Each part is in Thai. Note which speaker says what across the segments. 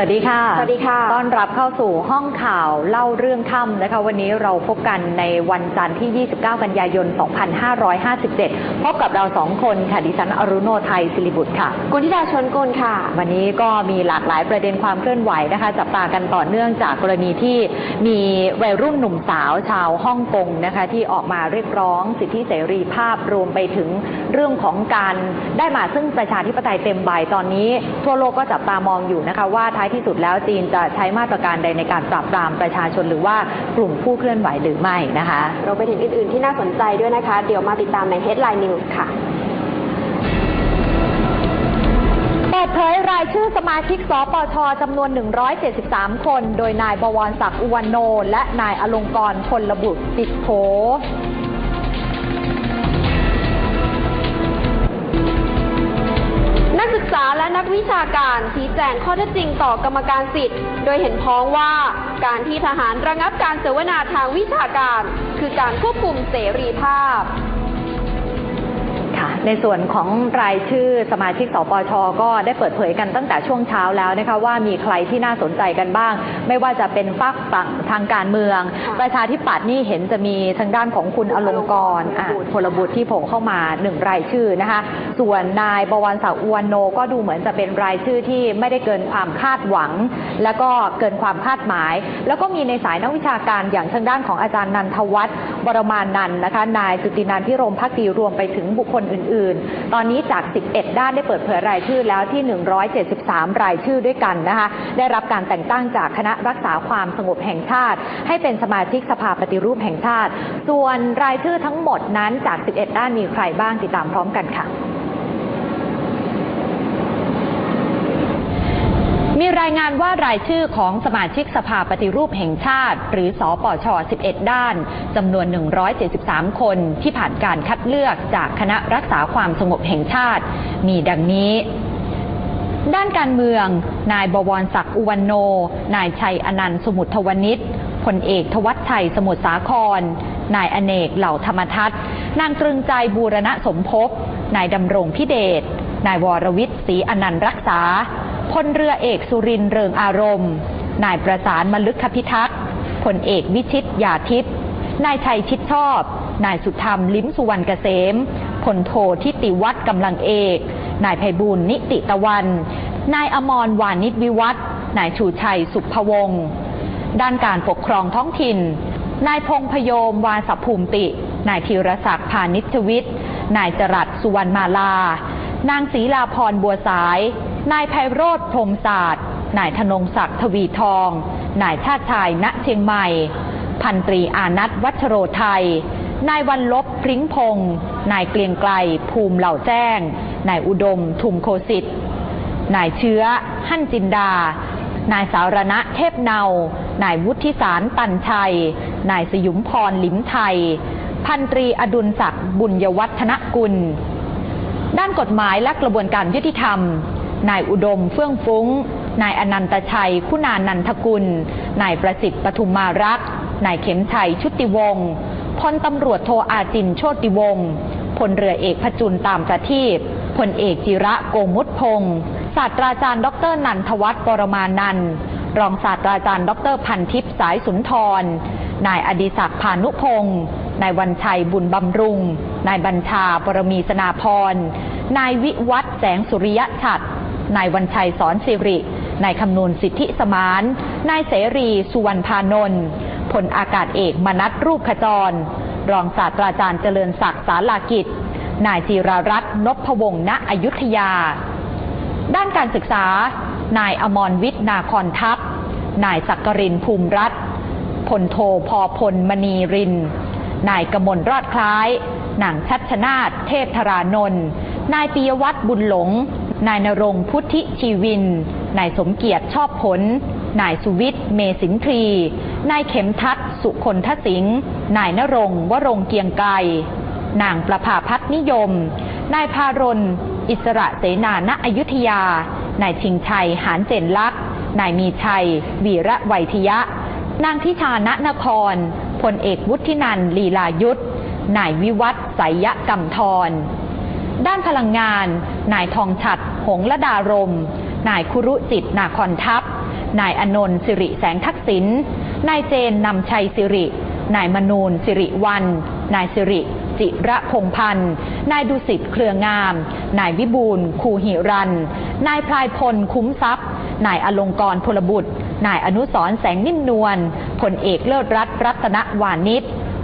Speaker 1: สวัสดีค่ะ
Speaker 2: สวัสดีค่ะ
Speaker 1: ต้อนรับเข้าสู่ห้องข่าวเล่าเรื่องค่ำนะคะ วันนี้เราพบกันในวันจันทร์ที่ 29 กันยายน 2557 พบกับเราสองคนค่ะ ดิฉันอรุโนไทยศิริบุตรค่ะ
Speaker 2: กุณธิดาชนกุลค่ะ
Speaker 1: วันนี้ก็มีหลากหลายประเด็นความเคลื่อนไหวนะคะ จับตากันต่อเนื่องจากกรณีที่มีวัยรุ่นหนุ่มสาวชาวฮ่องกงนะคะที่ออกมาเรียกร้องสิทธิเสรีภาพรวมไปถึงเรื่องของการได้มาซึ่งประชาธิปไตยเต็มใบตอนนี้ ทั่วโลกก็จับตามองอยู่นะคะว่าท้ายที่สุดแล้วจีนจะใช้มาตรการใดในการปราบปรามประชาชนหรือว่ากลุ่มผู้เคลื่อนไหวหรือไม่นะคะ
Speaker 2: เราไปถึงอื่น ๆ ที่น่าสนใจด้วยนะคะ เดี๋ยวมาติดตามใน Headline News ค่ะ
Speaker 1: เปิดเผยรายชื่อสมาชิกสปชจำนวน 173 คน โดยนายบวรศักดิ์อุวันโน และนายอลงกรณ์พลบุตรติดโผ
Speaker 2: และนักวิชาการชี้แจงข้อเท็จจริงต่อกรรมการสิทธิ์ โดยเห็นพ้องว่าการที่ทหารระงับการเสวนาทางวิชาการ คือการควบคุมเสรีภาพ
Speaker 1: ในส่วนของรายชื่อสมาชิกสปชก็ได้เปิดเผยกันตั้งแต่ช่วงเช้าแล้วนะคะว่ามีใครที่น่าสนใจกันบ้าง ไม่ว่าจะเป็นฝักฝั่งทางการเมือง
Speaker 2: ค่ะ
Speaker 1: ประชาธิปัตย์นี่เห็นจะมีทางด้านของคุณอลงกรณ์อะพลบุตรที่โผล่เข้ามาหนึ่งรายชื่อนะคะส่วนนายบวรศักดิ์อุวันโนก็ดูเหมือนจะเป็นรายชื่อที่ไม่ได้เกินความคาดหวัง แล้วก็เกินความคาดหมาย แล้วก็มีในสายนักวิชาการอย่างทางด้านของอาจารย์นันทวัฒน์บรมานันท์นะคะนายจุตินันท์พิรมพักดีรวมไปถึงบุคคลอื่นๆ ตอนนี้จาก 11 ด้านได้เปิดเผยรายชื่อแล้วที่ 173 รายชื่อด้วยกันนะคะ ได้รับการแต่งตั้งจากคณะรักษาความสงบแห่งชาติ ให้เป็นสมาชิกสภาปฏิรูปแห่งชาติ ส่วนรายชื่อทั้งหมดนั้นจาก 11 ด้านมีใครบ้างติดตามพร้อมกันค่ะ มีรายงานว่ารายชื่อของสมาชิกสภาปฏิรูปแห่งชาติ หรือสอปช 11 ด้านจำนวน 173 คนที่ผ่านการคัดเลือกจากคณะรักษาความสงบแห่งชาติ มีดังนี้ด้านการเมือง นายบวรศักดิ์อุวันโน นายชัยอนันต์สมุทรวนิชพลเอกทวัชชัยสมุทรสาคร นายอเนกเหล่าธรรมทัศน์ นางตรึงใจบูรณะสมภพ นายดำรงพิเดช นายวรวิทย์ศรีอนันต์รักษา พลเรือเอกสุรินเริงอารมณ์ นายประสานมลึกคพิทักษ์พลเอกวิชิตยาทิพย์นายชัยชิดชอบ นายสุธรรมลิ้มสุวรรณเกษมพลโททิติวัฒน์กำลังเอก นายไพบูลนิติตะวัน นายอมรวานิชวิวัฒน์นายชูชัยสุภวงศ์ด้านการปกครองท้องถิ่น นายพงพยมวาสภูมิติ นายธีรศักดิ์พานิชวิทย์ นายจรัสสุวรรณมาลา นางศรีลาพรบัวสาย นายไพโรธพรมศาสตร์ นายธนงศักดิ์ทวีทอง นายชาติชายณเชียงใหม่ พันตรีอานัทวัชโรไทย นายวันลบพริ้งพงศ์นายเกลียงไกลภูมิเหล่าแจ้ง นายอุดมทุมโคสิทธิ์นายเชื้อ หั่นจินดา นายสารณะเทพเนา นายวุฒิสารตันชัย นายสยุมพรลิมไทย พันตรีอดุลศักดิ์บุญยวัฒนกุล ด้านกฎหมายและกระบวนการยุติธรรม นายอุดมเฟื่องฟุ้ง นายอนันตชัย คุณานันทกุล นายประสิทธิ์ปทุมมารักษ์นายเข็มชัยชุติวงศ์พลตำรวจโทอาจินโชติวงศ์พลเรือเอกพจุลตามประทีปพลเอกจิระโกมุตพงศ์ศาสตราจารย์ ดรนันทวัฒน์ปรมานันท์รองศาสตราจารย์ ดรพันทิพย์สายสุนทร นายอดิศักดิ์พานุพงศ์นายวันชัยบุญบำรุง นายบัญชาปรมีสนาพร นายวิวัฒแสงสุริยะฉัด นายวันชัยสอนสิริ นายคำนูนสิทธิสมาน นายเสรีสุวรรณพานนท์พลอากาศเอกมนัทรูปขจร รองศาสตราจารย์เจริญศักดิ์สาลากิจ นายจีรารัตน์นพวงศ์ณอยุธยา ด้านการศึกษา นายอมรวิทย์นาคอนทัพ นายสักกรินภูมิรัตน์พลโทพอพลมณีริน นายกมลรอดคล้ายนางชัดชนาทเทพธารานนท์นายปิยวัฒน์บุญหลง นายนรงพุทธิชีวิน นายสมเกียรติชอบผล นายสุวิทย์เมสินทรี นายเข็มทัศสุคนทสิงห์นายนรงวรงเกียงไกรนางประภาพัฒนิยม นายพารนอิสระเสนาณอยุธยา นายชิงชัยหานเจนลักษ์นายมีชัย วีระไวยทยะ นางทิชาณนครพลเอกวุฒินันลีลายุทธนายวิวัฒน์ไสยกำธรด้านพลังงาน นายทองฉัด หงละดารม นายคุรุจิตนาคอนทัพ นายอนนท์สิริแสงทักษิณ นายเจนนำชัยสิริ นายมนูนสิริวัน นายสิริจิระพงพันธ์ นายดุสิตเครืองาม นายวิบูลคูหิรัน นายพลายพลคุ้มทรัพย์ นายอลงกรณ์พลบุตร นายอนุสรแสงนิ่มนวล พลเอกเลิศรัตน์รัตนวานิช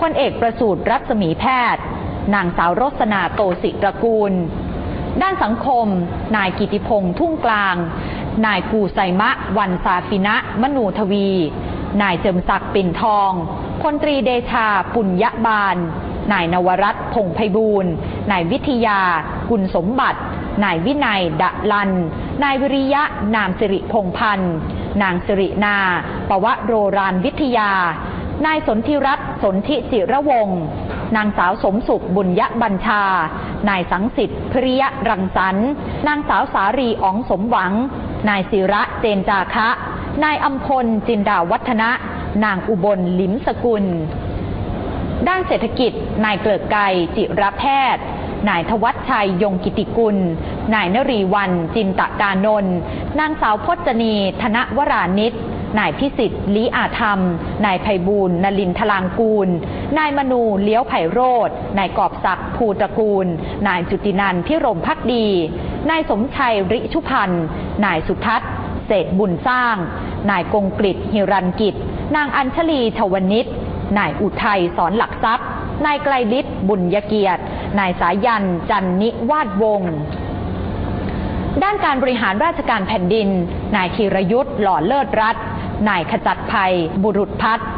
Speaker 1: พลเอกประสูตรรัศมีแพทย์ นางสาวรสนาโตสิตระกูล ด้านสังคม นายกิติพงษ์ทุ่งกลาง นายกูไซมะ วันซาฟินะ มนูทวี นายเจิมศักดิ์ปิ่นทองพลตรีเดชาปุญญบาล นายนวรัตน์พงไพบูลย์นายวิทยา กุลสมบัติ นายวินัยดะลัน นายวิริยะ นามสิริพงพันธ์ นางสิรินา ปวโรรานวิทยา นายสนธิรัตน์สนธิจิระวงนางสาวสมสุขบุญยบัญชา นายสังสิทธิ์พริยรังสรรค์นางสาวสารีอ๋องสมหวัง นายศิระเจนจาคะ นายอัมพลจินดาวัฒนะ นางอุบลลิมสกุล ด้านเศรษฐกิจ นายเกลิกไกรจิรแพทย์นายทวัชชัยยงกิติกุล นายนรีวันจินตะกานนท์นางสาวพจนี ธนวรานิช นายพิสิทธิ์ลีอาธรรม นายไพบูลนลินทลางกูล นายมนูเลี้ยวไผ่โรดนายกอบศักดิ์ภูตระกูล นายจุตินันพิรมพักดี นายสมชัยริชุพันธ์นายสุทัศน์เศษบุญสร้าง นายกงกฤษหิรันกิจ นางอัญชลีชวนิชนายอุทัยสอนหลักทรัพย์ นายไกลฤทธิ์บุญยเกียรติ นายสายัน จันนิวาดวงศ์ด้านการบริหารราชการแผ่นดิน นายธีรยุทธ์หล่อเลิศรัตน์ นายขจัดภัย บุรุษพัฒน์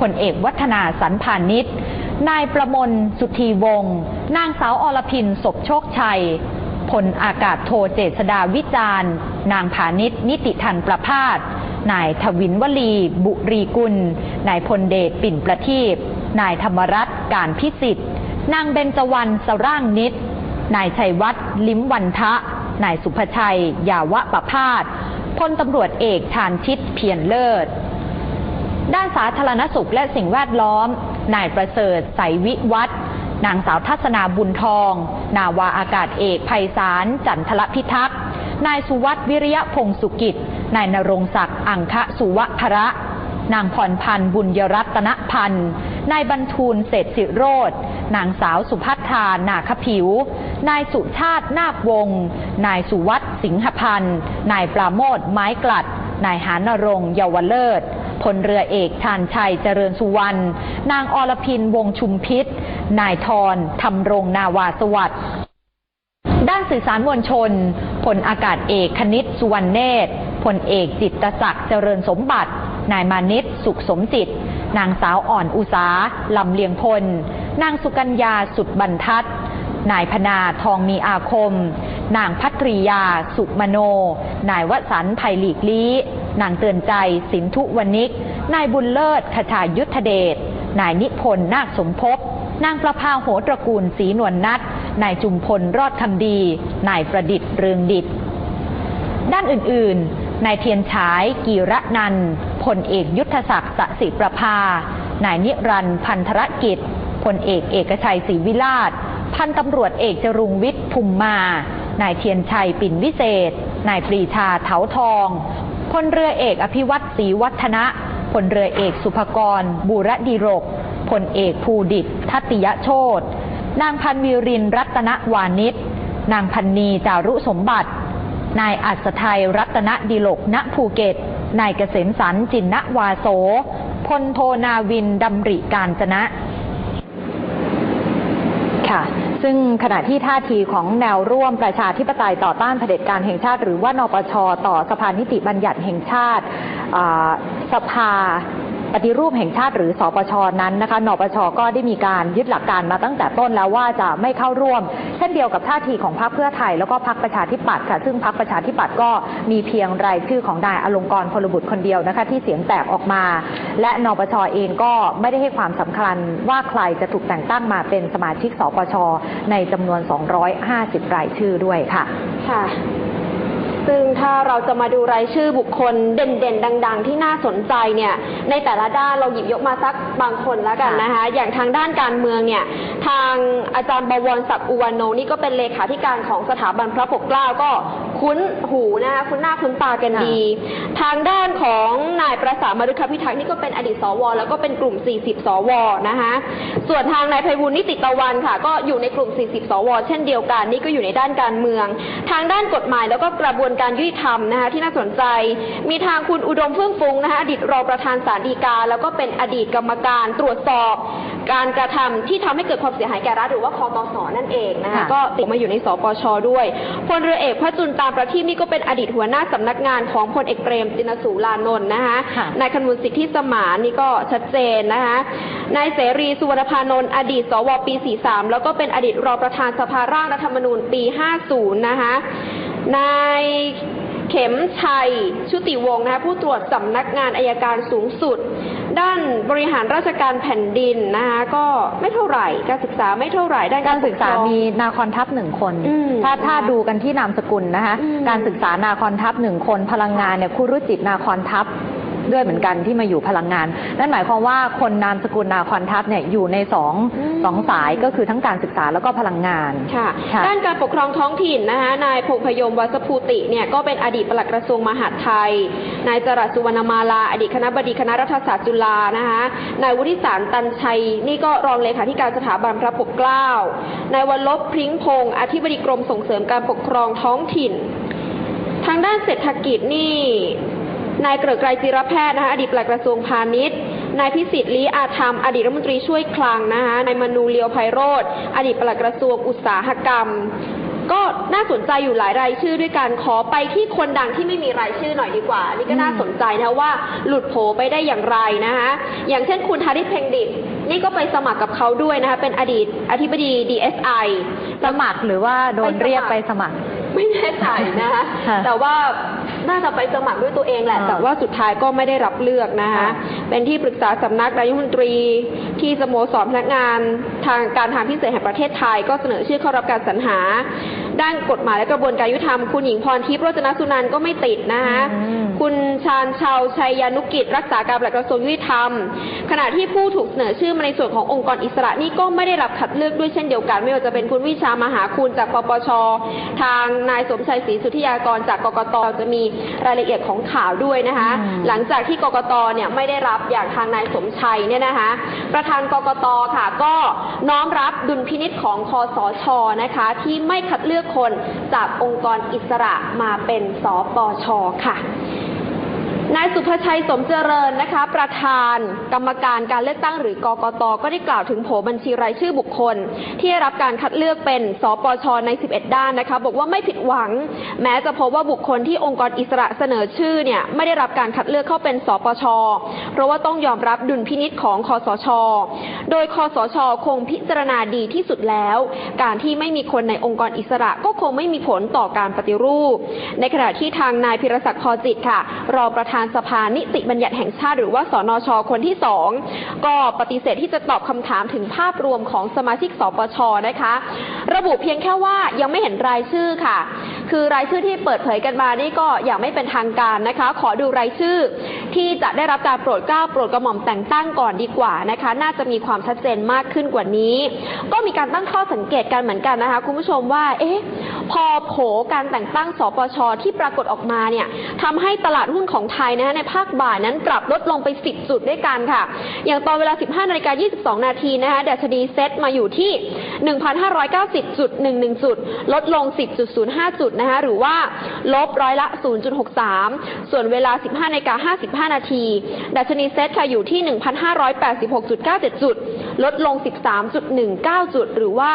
Speaker 1: พลเอกวัฒนาสันพานิชนายประมลสุธีวงศ์นางสาวอรพินศพโชคชัยพลอากาศโทเจษดาวิจารณ์ นางผานิชนิติทันประพาสนายทวินวลี บุรีกุล นายพลเดชปิ่นประทีปนายธรรมรัตน์การพิสิทธิ์ นางเบญจวรรณสร่างนิตนายชัยวัฒน์ลิ้มวันทะ นายสุภชัย ยาวะประพาส ลตำรวจเอกชาญชิตเพียรเลิศ ด้านสาธารณสุขและสิ่งแวดล้อม นายประเสริฐใสวิวัฒน์นางสาวทัศนาบุญทอง นาวาอากาศเอกไพศาลจันทรพิทักษ์ นายสุวัตวิริยะพงศ์สุกิจ นายนรงศักดิ์อังคะสุวภระ นางพรพันธ์บุญยรัตนพันธ์ นายบรรทูลเศรษฐิโรธ นางสาวสุพัฒธานาคผิว นายสุชาตินาควง นายสุวัตสิงหพันธ์ นายปราโมทไม้กลัด นายหานรงเยาวเลิศพลเรือเอกชาญชัยเจริญสุวรรณ นางอรพินวงชุมพิษ นายทรทำรงนาวาสวัสดิ์ด้านสื่อสารมวลชนพลอากาศเอกคณิตสุวรรณเนตรพลเอกจิตศักดิ์เจริญสมบัติ นายมานิตสุขสมจิต นางสาวอ่อนอุสาลำเลียงพล นางสุกัญญาสุดบรรทัด นายพนาทองมีอาคม นางพัตริยาสุมโน นายวสันไผ่หลีกลี้ นางเตือนใจสินทุวนิก นายบุญเลิศขชายุทธเดช นายนิพนธ์นาคสมภพ นางประภาโหตระกูลศรีนวลนัทนายจุมพลรอดคำดี นายประดิษฐ์เรืองดิตด้านอื่นๆ นายเทียนฉาย กีระนัน พลเอกยุทธศักดิ์สสิประภา นายนิรันด์พันธรกิจ พลเอกเอกชัยศรีวิราชพันตำรวจเอกจรุงวิทย์ภูมิมา นายเทียนชัยปิ่นวิเศษ นายปรีชาเถาทอง พลเรือเอกอภิวัตศรีวัฒนะ พลเรือเอกสุภกร บูรดีรก พลเอกภูดิตทัติยโชตนางพันวีรินรัตนวานิช นางพันนีจารุสมบัติ นายอัศทัยรัตนดิลกณภูเก็ต นายเกษมสันจินนวาโสพลโทนาวินดำริการจนะ ค่ะซึ่งขณะที่ท่าทีของแนวร่วมประชาธิปไตยต่อต้านเผด็จการแห่งชาติ หรือว่านปช ต่อสภานิติบัญญัติแห่งชาติสภา ปฏิรูปแห่งชาติหรือสปชนั้นนะคะนปชก็ได้มีการยึดหลักการมาตั้งแต่ต้นแล้วว่าจะไม่เข้าร่วม เช่นเดียวกับท่าทีของพรรคเพื่อไทยแล้วก็พรรคประชาธิปัตย์ค่ะ ซึ่งพรรคประชาธิปัตย์ก็มีเพียงรายชื่อของนายอลงกรณ์พลบุตรคนเดียวนะคะที่เสียงแตกออกมา และนปชเองก็ไม่ได้ให้ความสำคัญว่าใครจะถูกแต่งตั้งมาเป็นสมาชิกสปชในจำนวน 250 รายชื่อด้วยค่ะ
Speaker 2: ค่ะ ซึ่งถ้าเราจะมาดูรายชื่อบุคคลเด่นๆ ดัง ๆ ที่น่าสนใจเนี่ยในแต่ละด้านเราหยิบยกมาสักบางคนแล้วกันนะคะ อย่างทางด้านการเมืองเนี่ยทางอาจารย์บวรศักดิ์อุวานโนนี่ก็เป็นเลขาธิการของสถาบันพระปกเกล้าก็ คุ้นหูนะคะคุ้นหน้าคุ้นตากันดี ทางด้านของนายประสานมฤคพิทักษ์นี่ก็เป็นอดีตสว แล้วก็เป็นกลุ่ม 40 สวนะคะส่วนทางนายไพบูลย์นิติตะวันค่ะ ก็อยู่ในกลุ่ม 40 สว เช่นเดียวกัน นี่ก็อยู่ในด้านการเมือง ทางด้านกฎหมายแล้วก็กระบวนการยุติธรรมนะคะที่น่าสนใจ มีทางคุณอุดมเฟื่องฟุ้งนะคะอดีตรองประธานศาลฎีกา แล้วก็เป็นอดีตกรรมการตรวจสอบการกระทำที่ทำให้เกิดความเสียหายแก่รัฐหรือว่าคอตสนั่นเองนะคะ
Speaker 1: ค่ะ
Speaker 2: ก็ติดมาอยู่ในสปชด้วยพลเรือเอกพระจุลตามประทีปนี่ก็เป็นอดีตหัวหน้าสำนักงานของพลเอกเปรมตินสูรานนท์นะคะ
Speaker 1: ค่ะ
Speaker 2: นายคำนุนสิทธิสมานนี่ก็ชัดเจนนะคะนายเสรีสุวรรณพานนท์อดีตสวปี 43 แล้วก็เป็นอดีตรองประธานสภาร่างรัฐธรรมนูญปี 50 นะคะนาย เข็มชัย ชุติวงศ์นะคะผู้ตรวจสำนักงานอายการสูงสุด ด้านบริหารราชการแผ่นดินนะคะก็ไม่เท่าไหร่ การศึกษาไม่เท่าไหร่ด้าน
Speaker 1: การศึกษา
Speaker 2: ปครอง
Speaker 1: มีนาคอนทัพหนึ่งคน
Speaker 2: อืม
Speaker 1: ถ้าถ้า
Speaker 2: นะคะ
Speaker 1: ดูกันที่นามสกุลนะคะ
Speaker 2: อืม
Speaker 1: การศึกษานาคอนทัพหนึ่งคนพลังงานเนี่ยคุรุจิตนาคอนทัพ ด้วยเหมือนกันที่มาอยู่พลังงาน นั่นหมายความว่าคนนามสกุลนาคอนทัพเนี่ยอยู่ในสอง
Speaker 2: อืม
Speaker 1: สองสายก็คือทั้งการศึกษาแล้วก็พลังงาน
Speaker 2: ค่ะ
Speaker 1: ค่ะ
Speaker 2: ด้านการปกครองท้องถิ่นนะคะนายพงพยมวัสภูติเนี่ยก็เป็นอดีตปลัดกระทรวงมหาดไทย นายจรัสสุวรรณมาลา อดีตคณะบดีคณะรัฐศาสตร์จุฬานะคะนายวุฒิสารตันชัย นี่ก็รองเลขาธิการสถาบันพระปกเกล้านายวันลบพริ้งพงศ์อธิบดีกรมส่งเสริมการปกครองท้องถิ่น ทางด้านเศรษฐกิจนี่ นายเกริกไกรจิรแพทย์นะคะอดีตปลัดกระทรวงพาณิชย์ นายพิสิทธิ์ลีอาธรรม อดีตรัฐมนตรีช่วยคลังนะคะนายมนูเลียวไพโรธอดีตปลัดกระทรวงอุตสาหกรรม ก็น่าสนใจอยู่หลายรายชื่อด้วยกันขอไปที่คนดังที่ไม่มีรายชื่อหน่อยดีกว่านี่ก็น่าสนใจนะว่าหลุดโผไปได้อย่างไรนะคะอย่างเช่นคุณธาริศเพ็งดิตนี่ก็ไปสมัครกับเขาด้วยนะคะเป็นอดีตอธิบดี DSI
Speaker 1: สมัครหรือว่าโดนเรียกไปสมัคร
Speaker 2: ไม่แน่ใจนะคะ
Speaker 1: ค่ะ
Speaker 2: แต่ว่า น่าจะไปสมัครด้วยตัวเองแหละ
Speaker 1: อ่า
Speaker 2: แต่ว่าสุดท้ายก็ไม่ได้รับเลือกนะคะ
Speaker 1: ค่ะ
Speaker 2: เป็นที่ปรึกษาสำนักนายกรัฐมนตรีที่สโมสรพนักงานทางการทางพิเศษแห่งประเทศไทย ก็เสนอชื่อเข้ารับการสรรหา ด้านกฎหมายและกระบวนการยุติธรรม คุณหญิงพรทิพย์โรจนสุนันท์ก็ไม่ติดนะคะ
Speaker 1: อืม
Speaker 2: คุณชาญชาวชัยยานุกิจ รักษาการปลัดกระทรวงยุติธรรม ขณะที่ผู้ถูกเสนอชื่อมาในส่วนขององค์กรอิสระนี่ก็ไม่ได้รับคัดเลือกด้วยเช่นเดียวกัน ไม่ว่าจะเป็นคุณวิชามหาคุณจากปปช ทางนายสมชัยศรีสุทธิยากรจากกกตจะมีรายละเอียดของข่าวด้วยนะคะ
Speaker 1: อืม
Speaker 2: หลังจากที่กกตเนี่ยไม่ได้รับอย่างทางนายสมชัยเนี่ยนะคะ ประธานกกตค่ะ ก็น้อมรับดุลพินิษของคอสชนะคะ ที่ไม่คัดเลือกคนจากองค์กรอิสระมาเป็นสปชค่ะ นายสุภชัยสมเจริญนะคะ ประธานกรรมการการเลือกตั้งหรือกกต ก็ได้กล่าวถึงโผบัญชีรายชื่อบุคคล ที่ได้รับการคัดเลือกเป็น สปชใน 11 ด้านนะคะ บอกว่าไม่ผิดหวัง แม้จะพบว่าบุคคลที่องค์กรอิสระเสนอชื่อเนี่ยไม่ได้รับการคัดเลือกเข้าเป็น สปช เพราะว่าต้องยอมรับดุลพินิษของคอสช โดยคอสช คงพิจารณาดีที่สุดแล้ว การที่ไม่มีคนในองค์กรอิสระก็คงไม่มีผลต่อการปฏิรูป ในขณะที่ทางนายพิรศักดิ์พอจิตค่ะ รองประธานสภานิติบัญญัติแห่งชาติ หรือว่าสนช คนที่สองก็ปฏิเสธที่จะตอบคำถามถึงภาพรวมของสมาชิกสปชนะคะ ระบุเพียงแค่ว่ายังไม่เห็นรายชื่อค่ะคือรายชื่อที่เปิดเผยกันมานี่ก็อย่างไม่เป็นทางการนะคะ ขอดูรายชื่อที่จะได้รับการโปรดเกล้าโปรดกระหม่อมแต่งตั้งก่อนดีกว่านะคะ น่าจะมีความชัดเจนมากขึ้นกว่านี้ ก็มีการตั้งข้อสังเกตกันเหมือนกันนะคะ คุณผู้ชมว่าเอ๊ะพอโผการแต่งตั้งสปชที่ปรากฏออกมาเนี่ยทำให้ตลาดหุ้นของไทยนะคะในภาคบ่ายนั้นปรับลดลงไป 10 จุดด้วยกันค่ะ อย่างตอนเวลา 15นาฬิกา22 นาทีนะคะดัชนีเซ็ตมาอยู่ที่ 1,590.11 จุด ลดลง 10.05 จุดดนะคะหรือว่าลบร้อยละ 0.63 ส่วนเวลา 15นาฬิกา55 นาที ดัชนีเซ็ตค่ะอยู่ที่ 1,586.97 จุด ลดลง 13.19 จุดหรือว่า